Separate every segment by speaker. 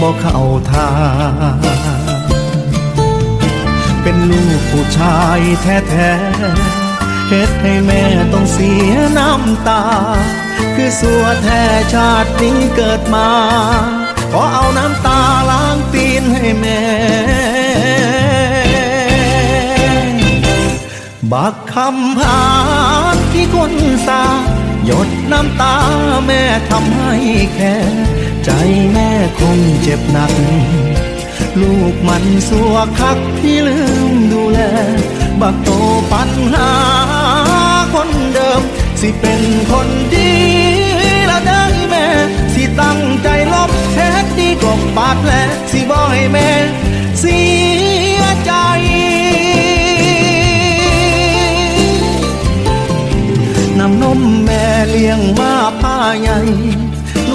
Speaker 1: บ่เข้าทางเป็นลูกผู้ชายแท้ๆเฮ็ดให้แม่ต้องเสียน้ำตา คือสัวแท้ชาตินี้เกิดมา ขอเอาน้ำตาล้างตีนให้แม่ บักคำพานที่คนสาหยดน้ำตาแม่ทำให้แค่ใจ คงเจ็บหนัก ลูกมันสัวคักที่ลืมดูแล บักโตปัญหาคนเดิม สิเป็นคนดีละได้แม่ สิตั้งใจลบแท้ดีกบบาดแผลสิบ่ให้แม่เสียใจน้ำนมแม่เลี้ยงมาผ้าใหญ่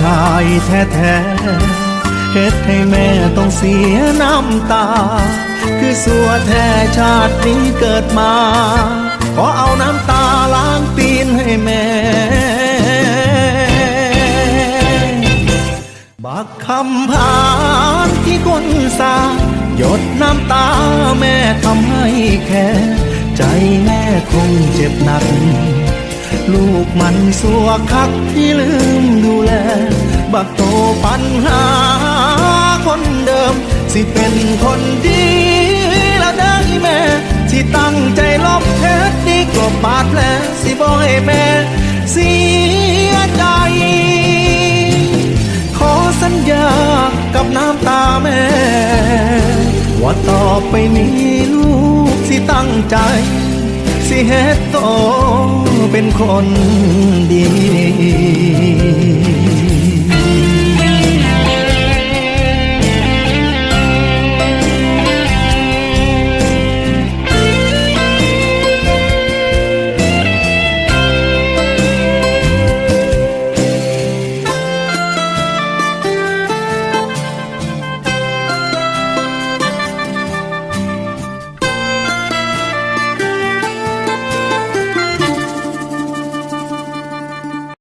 Speaker 1: ชายแท้ๆเฮ็ดให้แม่ต้องเสียน้ำตา คือสัวแท้ชาตินี้เกิดมา ขอเอาน้ำตาล้างตีนให้แม่ บักคำพานที่คนสาหยดน้ำตาแม่ทำให้แค่ ใจแม่คงเจ็บหนัก ลูกมันสัวคักที่ลืมดูแล บักโตปัญหาคนเดิม สิเป็นคนดีและได้แม่ที่ตั้งใจลบเท็จดีกลบบาดแผลสิบ่ให้แม่เสียใจ ขอสัญญากับน้ำตาแม่ ว่าต่อไปนี้ลูกสิตั้งใจ สิเฮ็ดโตเป็นคนดี